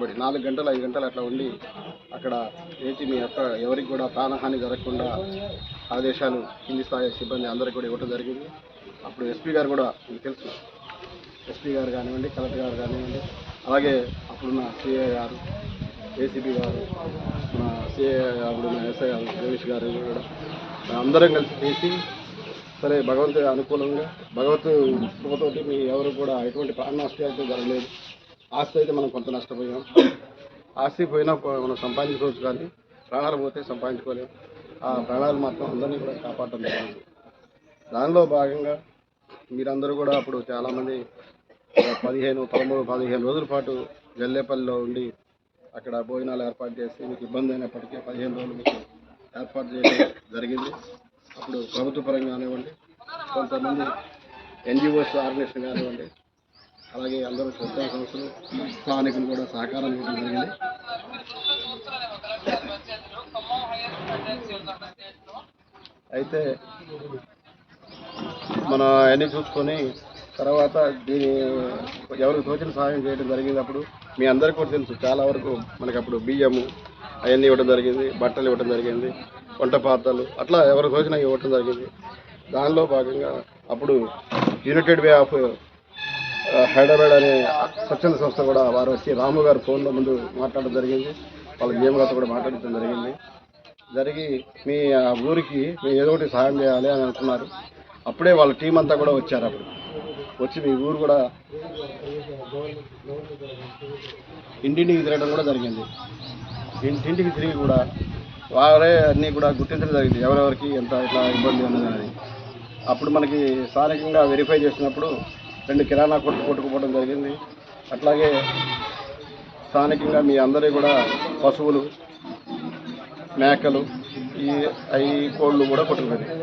కష్టపడి నాలుగు గంటలు ఐదు గంటలు అట్లా ఉండి అక్కడ ఏంటి మీ యొక్క ఎవరికి కూడా ప్రాణహాని జరగకుండా ఆదేశాలు కింది స్థాయి సిబ్బంది అందరికీ కూడా ఇవ్వటం జరిగింది. అప్పుడు ఎస్పీ గారు కూడా మీకు తెలుసు. ఎస్పీ గారు కానివ్వండి కలెక్టర్ గారు కానివ్వండి అలాగే అప్పుడున్న సిఏ గారు ఏసీపీ గారు మన సిఐ అప్పుడున్న ఎస్ఐ గారు రమేష్ గారు కూడా అందరం కలిసి చేసి సరే భగవంతుడి అనుకూలంగా భగవంతు కృపతోటి మీ ఎవరు కూడా ఎటువంటి ప్రాణ నష్టం అయితే జరగలేదు. ఆస్తి అయితే మనం కొంత నష్టపోయాం. ఆస్తి పోయినా మనం సంపాదించుకోవచ్చు కానీ ప్రాణాలు పోతే సంపాదించుకోలేము ఆ ప్రాణాలు మాత్రం అందరినీ కూడా కాపాడటం జరిగింది దానిలో భాగంగా మీరందరూ కూడా అప్పుడు చాలామంది పదిహేను పదమూడు పదిహేను రోజుల పాటు జల్లేపల్లిలో ఉండి అక్కడ భోజనాలు ఏర్పాటు చేసి మీకు ఇబ్బంది అయినప్పటికీ పదిహేను రోజులు మీకు ఏర్పాటు చేయడం జరిగింది. అప్పుడు ప్రభుత్వ పరంగా కానివ్వండి కొంతమంది ఎన్జిఓస్ ఆర్గనైజేషన్ కానివ్వండి అలాగే అందరూ శ్రద్ధా సంస్థలు స్థానికులు కూడా సహకారం ఇవ్వడం జరిగింది. అయితే మన అన్ని చూసుకొని తర్వాత దీని ఎవరికి తోచిన సహాయం చేయడం జరిగింది అప్పుడు మీ అందరికీ కూడా తెలుసు చాలా వరకు మనకి అప్పుడు బియ్యము అవన్నీ ఇవ్వడం జరిగింది బట్టలు ఇవ్వడం జరిగింది వంట పాత్రలు అట్లా ఎవరికి తోచిన ఇవ్వడం జరిగింది. దానిలో భాగంగా అప్పుడు యునైటెడ్ వే ఆఫ్ హైదరాబాద్ అనే స్వచ్ఛంద సంస్థ కూడా వారు వచ్చి రాము గారు ఫోన్లో ముందు మాట్లాడడం జరిగింది. వాళ్ళ జీఎం కూడా మాట్లాడడం జరిగింది. జరిగి మీ ఆ ఊరికి మీ ఏదో ఒకటి సహాయం చేయాలి అని అనుకున్నారు. అప్పుడే వాళ్ళ టీం అంతా కూడా వచ్చారు అప్పుడు. వచ్చి మీ ఊరు కూడా ఇంటింటికి తిరగడం కూడా జరిగింది. ఇంటింటికి తిరిగి కూడా వారే అన్నీ కూడా గుర్తించడం జరిగింది. ఎవరెవరికి ఎంత ఇట్లా ఇబ్బంది ఉన్నదని. అప్పుడు మనకి స్థానికంగా వెరిఫై చేసినప్పుడు రెండు కిరాణా కొట్టు కొట్టుకుపోవడం జరిగింది. అట్లాగే స్థానికంగా మీ అందరి కూడా పశువులు మేకలు ఈ అవి కోళ్ళు కూడా కొట్టుకుపోయినాయి.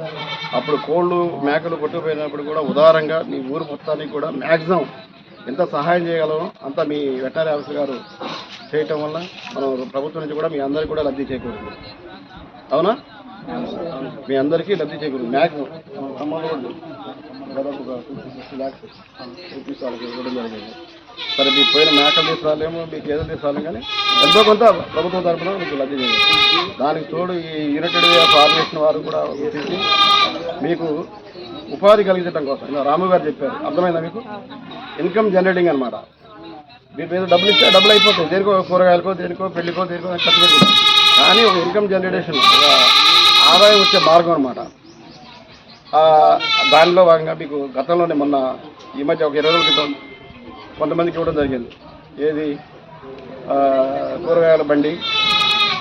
అప్పుడు కోళ్ళు మేకలు కొట్టుకుపోయినప్పుడు కూడా ఉదారంగా మీ ఊరు మొత్తానికి కూడా మ్యాక్సిమం ఎంత సహాయం చేయగలమో అంత మీ వెటనరీ ఆఫీసర్ గారు చేయటం వల్ల మనం ప్రభుత్వం నుంచి కూడా మీ అందరికీ కూడా లబ్ధి చేకూరుతుంది. అవునా? మీ అందరికీ లబ్ధి చేకూరుతుంది మ్యాక్సిమం దాదాపు ఒక సిక్స్టీ ల్యాక్స్ రూపీస్ వాళ్ళకి ఇవ్వడం జరిగింది. సరే మీకు పోయిన మేకలు తీసుకురాలేమో మీకు ఏదో తీసుకురాలేము కానీ ఎంతో కొంత ప్రభుత్వం తరఫున మీకు లబ్ధి దానికి తోడు ఈ యునైటెడ్ ఫార్మేషన్ ఆఫ్ వారు కూడా గుర్తించి మీకు ఉపాధి కలిగించడం కోసం ఇలా రాము గారు చెప్పారు. అర్థమైందా మీకు? ఇన్కమ్ జనరేటింగ్ అనమాట మీరు మీద డబ్బులు ఇస్తే డబ్బులు అయిపోతాయి. దేనికో కూరగాయలకో దేనికో పెళ్ళికో దేనికో ఖర్చు పెట్టుకుంటాం. కానీ ఒక ఇన్కమ్ జనరేషన్ ఆదాయం వచ్చే మార్గం అనమాట దానిలో భాగంగా మీకు గతంలోనే మొన్న ఈ మధ్య ఒక ఇరవై రోజుల క్రితం కొంతమందికి ఇవ్వడం జరిగింది. ఏది? కూరగాయల బండి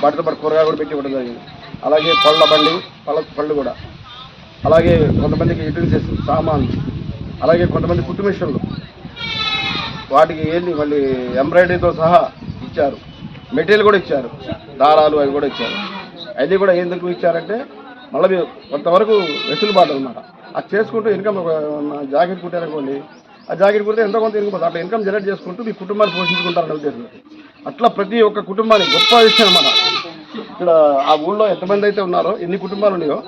వాటితో పాటు కూరగాయలు కూడా పెట్టి ఇవ్వడం జరిగింది. అలాగే పళ్ళ బండి పళ్ళ పళ్ళు కూడా. అలాగే కొంతమందికి యూటిలిటీస్ సామాన్లు అలాగే కొంతమంది కుట్టు మిషన్లు. వాటికి ఏంటి మళ్ళీ ఎంబ్రాయిడరీతో సహా ఇచ్చారు. మెటీరియల్ కూడా ఇచ్చారు. దారాలు అవి కూడా ఇచ్చారు. అది కూడా ఎందుకు ఇచ్చారంటే మళ్ళీ కొంతవరకు వెసులుబాటు అనమాట అది చేసుకుంటూ ఇన్కమ్ ఒక జాకెట్ కుట్టారనుకోండి ఆ జాకెట్ కుడితే ఎంతో కొంత ఇన్కమ్ అట్లా ఇన్కమ్ జనరేట్ చేసుకుంటూ మీ కుటుంబాన్ని పోషించుకుంటారని ఉద్దేశం అట్లా ప్రతి ఒక్క కుటుంబానికి గొప్ప విషయం అన్నమాట. ఇక్కడ ఆ ఊళ్ళో ఎంతమంది అయితే ఉన్నారో ఎన్ని కుటుంబాలు ఉన్నాయో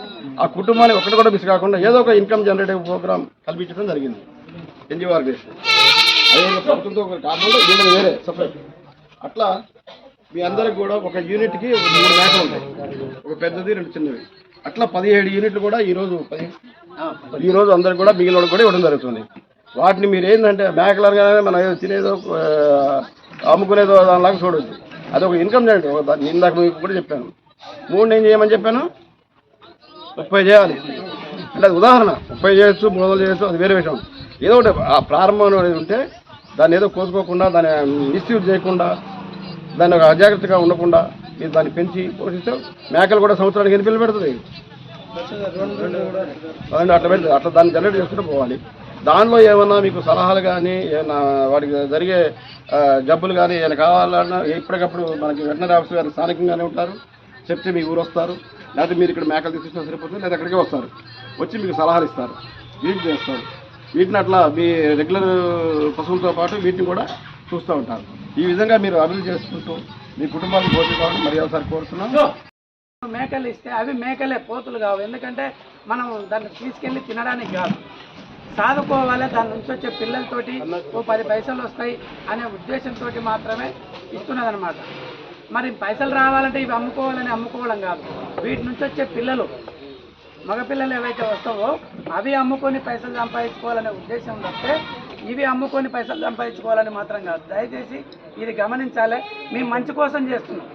ఆ కుటుంబాన్ని ఒకటి కూడా మిస్ కాకుండా ఏదో ఒక ఇన్కమ్ జనరేటివ్ ప్రోగ్రామ్ కల్పించడం జరిగింది. NGO organisation. అదే ప్రభుత్వంతో కాకుండా వీళ్ళది వేరే సపరేట్ అట్లా మీ అందరికి కూడా ఒక యూనిట్కి మూడు మేకలు ఉంటాయి. ఒక పెద్దది రెండు చిన్నవి. అట్లా పదిహేడు యూనిట్లు కూడా ఈరోజు పది ఈ రోజు అందరికి కూడా మిగిలిన కూడా ఇవ్వడం జరుగుతుంది. వాటిని మీరు ఏంటంటే మేకలు మనం ఏదో తినేదో అమ్ముకునేదో దానిలాగా చూడొచ్చు అది ఒక ఇన్కమ్ జనరేట్ ఒక దా- ఇందాక మీకు కూడా చెప్పాను. మూడు నేను చేయమని చెప్పాను? ముప్పై చేయాలి. అంటే అది ఉదాహరణ. ముప్పై చేయొచ్చు మూడు వందలు చేయొచ్చు అది వేరే విషయం. ఏదో ఒకటి ఆ ప్రారంభం అనేది ఉంటే దాన్ని ఏదో కోసుకోకుండా దాన్ని మిస్యూజ్ చేయకుండా దాన్ని ఒక అజాగ్రత్తగా ఉండకుండా మీరు దాన్ని పెంచి పోషిస్తే మేకలు కూడా సంవత్సరానికి ఎన్ని పిల్లలు పెడుతుంది అట్లా పెట్టి అట్లా దాన్ని జనరేట్ చేసుకుంటూ పోవాలి. దానిలో ఏమన్నా మీకు సలహాలు కానీ ఏమన్నా వాడికి జరిగే జబ్బులు కానీ ఏమైనా కావాలన్నా ఎప్పటికప్పుడు మనకి వెటనరీ ఆఫీసర్ గారు స్థానికంగానే ఉంటారు. చెప్తే మీ ఊరు వస్తారు. లేకపోతే మీరు ఇక్కడ మేకలు తీసుకొస్తే సరిపోతుంది లేదా అక్కడికే వస్తారు. వచ్చి మీకు సలహాలు ఇస్తారు. వీటిని చేస్తారు. వీటిని అట్లా మీ రెగ్యులర్ పశువులతో పాటు వీటిని కూడా చూస్తూ ఉంటారు. ఈ విధంగా మీరు అభివృద్ధి చేసుకుంటూ మీ కుటుంబానికి పోటీ మరి ఒకసారి కోరుతున్నాను మేకలు ఇస్తే అవి మేకలే పోతులు కావు. ఎందుకంటే మనం దాన్ని తీసుకెళ్ళి తినడానికి కాదు. సాదుకోవాలి దాని నుంచి వచ్చే పిల్లలతోటి ఓ పది పైసలు వస్తాయి అనే ఉద్దేశంతో మాత్రమే ఇస్తున్నదనమాట మరి పైసలు రావాలంటే ఇవి అమ్ముకోవాలని అమ్ముకోవడం కాదు. వీటి నుంచి వచ్చే పిల్లలు మగపిల్లలు ఏవైతే వస్తావో అవి అమ్ముకొని పైసలు సంపాదించుకోవాలనే ఉద్దేశం తప్పితే ఇవి అమ్ముకొని పైసలు సంపాదించుకోవాలని మాత్రం కాదు. దయచేసి ఇది గమనించాలి. మేము మంచి కోసం చేస్తున్నాం.